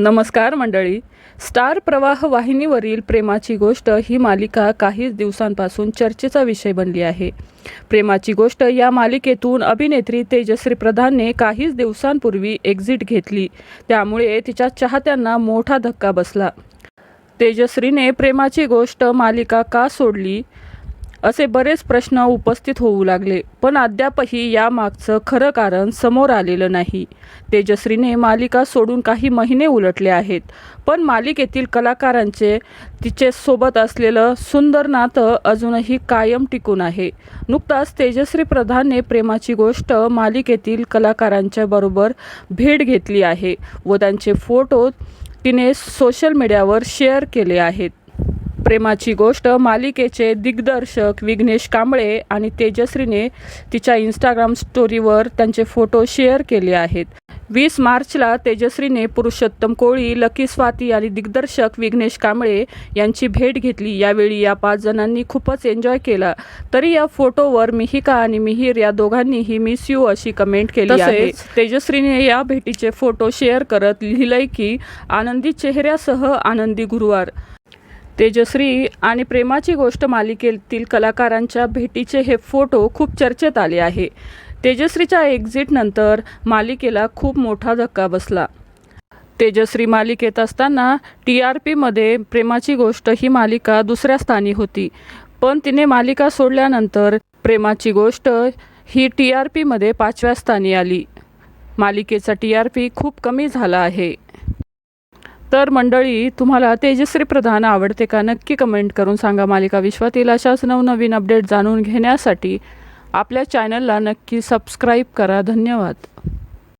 नमस्कार मंडळी. स्टार प्रवाह वाहिनीवरील प्रेमाची गोष्ट ही मालिका काहीच दिवसांपासून चर्चेचा विषय बनली आहे. प्रेमाची गोष्ट या मालिकेतून अभिनेत्री तेजश्री प्रधानने काहीच दिवसांपूर्वी एक्झिट घेतली. त्यामुळे तिच्या चाहत्यांना मोठा धक्का बसला. तेजश्रीने प्रेमाची गोष्ट मालिका का सोडली? असे बरेच प्रश्न उपस्थित होऊ लागले पण अद्यापही यामागचं खरं कारण समोर आलेलं नाही. तेजश्रीने मालिका सोडून काही महिने उलटले आहेत पण मालिकेतील कलाकारांचे तिचे सोबत असलेलं सुंदर नातं अजूनही कायम टिकून आहे. नुकताच तेजश्री प्रधानने प्रेमाची गोष्ट मालिकेतील कलाकारांच्या बरोबर भेट घेतली आहे व त्यांचे फोटो तिने सोशल मीडियावर शेअर केले आहेत. प्रेमाची गोष्ट मालिकेचे दिग्दर्शक विघ्नेश कांबळे आणि तेजश्रीने तिच्या इंस्टाग्राम स्टोरीवर त्यांचे फोटो शेअर केले आहेत. वीस मार्चला तेजश्रीने पुरुषोत्तम कोळी लकी स्वाती आणि दिग्दर्शक विघ्नेश कांबळे यांची भेट घेतली. यावेळी या पाच जणांनी खूपच एन्जॉय केला. तरी या फोटोवर मिहिका आणि मिहिर या दोघांनीही मिस यू अशी कमेंट केली आहे. तेजश्रीने या भेटीचे फोटो शेअर करत लिहिलंय की आनंदी चेहऱ्यासह आनंदी गुरुवार. तेजश्री आणि प्रेमाची गोष्ट मालिकेतील कलाकारांच्या भेटीचे हे फोटो खूप चर्चेत आले आहे. तेजश्रीच्या एक्झिटनंतर मालिकेला खूप मोठा धक्का बसला. तेजश्री मालिकेत असताना टी आर पीमध्ये प्रेमाची गोष्ट ही मालिका दुसऱ्या स्थानी होती. पण तिने मालिका सोडल्यानंतर प्रेमाची गोष्ट ही टी आर पीमध्ये पाचव्या स्थानी आली. मालिकेचा टी आर पी खूप कमी झाला आहे. तर मंडळी तुम्हाला तेजश्री प्रधान आवडते का? नक्की कमेंट करून सांगा. मालिका विश्वातील अशाच नवनवीन अपडेट जाणून घेण्यासाठी आपल्या चॅनलला नक्की सबस्क्राईब करा. धन्यवाद.